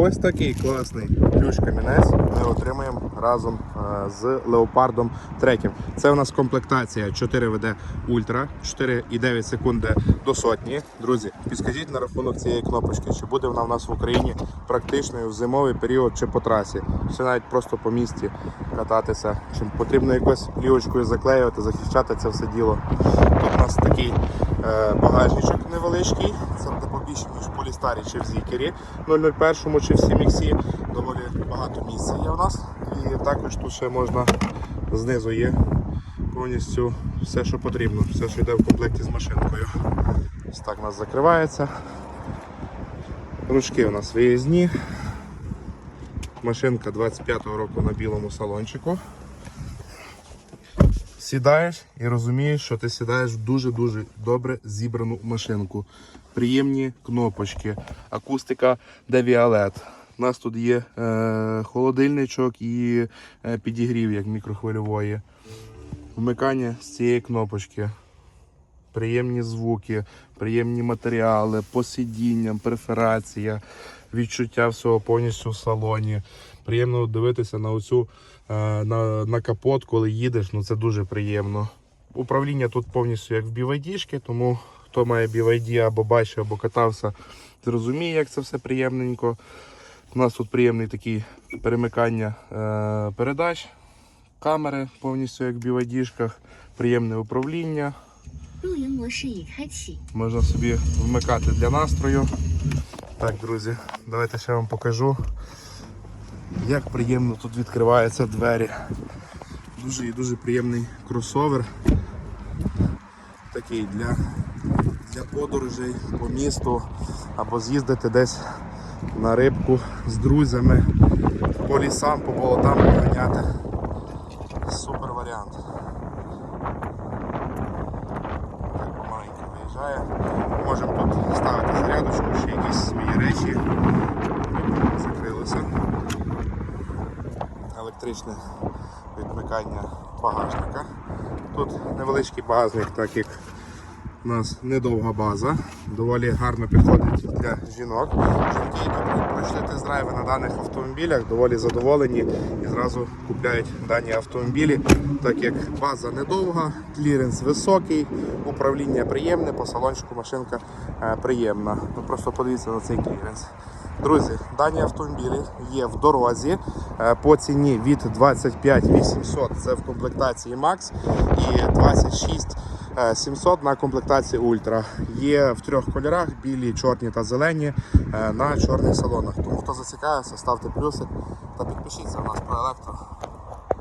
Ось такий класний ключ-камінець ми отримаємо разом е, з леопардом 3. Це у нас комплектація 4 ВД Ультра, 4,9 секунди до сотні. Друзі, підскажіть на рахунок цієї кнопочки, чи буде вона в нас в Україні практичною в зимовий період чи по трасі, чи навіть просто по місті кататися, чи потрібно якось плівочкою заклеювати, захищати це все діло. Тут у нас такий е, багажничок невеличкий, це буде побільше, ніж в Полістарі чи в Зікері 001 чи всі міксі Доволі багато місця є у нас. І також тут ще можна знизу є повністю все, що потрібно, все, що йде в комплекті з машинкою. Ось так у нас закривається. Ручки у нас виїзні. Машинка 25-го року на білому салончику. Сідаєш і розумієш, що ти сідаєш в дуже-дуже добре зібрану машинку. Приємні кнопочки, акустика Devialet. У нас тут є е, холодильничок і е, підігрів як мікрохвильової. Вмикання з цієї кнопочки. Приємні звуки, приємні матеріали, по сидінням, перферація, відчуття всього повністю в салоні. Приємно дивитися на оцю Е, на на капот, коли їдеш, ну це дуже приємно. Управління тут повністю як в BYD, тому хто має бівайді, або бачив, або катався, зрозуміє, як це все приємненько. У нас тут приємні такі перемикання е, передач, камери повністю як в BYD, приємне управління. Можна собі вмикати для настрою. Так, друзі, давайте ще вам покажу як приємно тут відкриваються двері. Дуже і дуже приємний кросовер. Такий для, для подорожей по місту або з'їздити десь на рибку з друзями, по лісам, по болотам поганяти. Супер варіант. Так помаленьку виїжджає. Можемо тут ставити зарядочку, ще якісь свої речі. Електричне відмикання багажника. Тут невеличкий багажник, так як у нас недовга база, доволі гарно підходить для жінок. Жінки, які пройшли тест-драйви на даних автомобілях, доволі задоволені і зразу купляють дані автомобілі, так як база недовга, кліренс високий, управління приємне, по салончику машинка е, приємна. Ви просто подивіться на цей кліренс. Друзі, дані автомобілі є в дорозі е, по ціні від 25 800, це в комплектації Max, і 26 е, 700 на комплектації Ультра. Є в трьох кольорах: білі, чорні та зелені е, на чорних салонах. Тому хто зацікавився, ставте плюсик та підпишіться у нас про електро.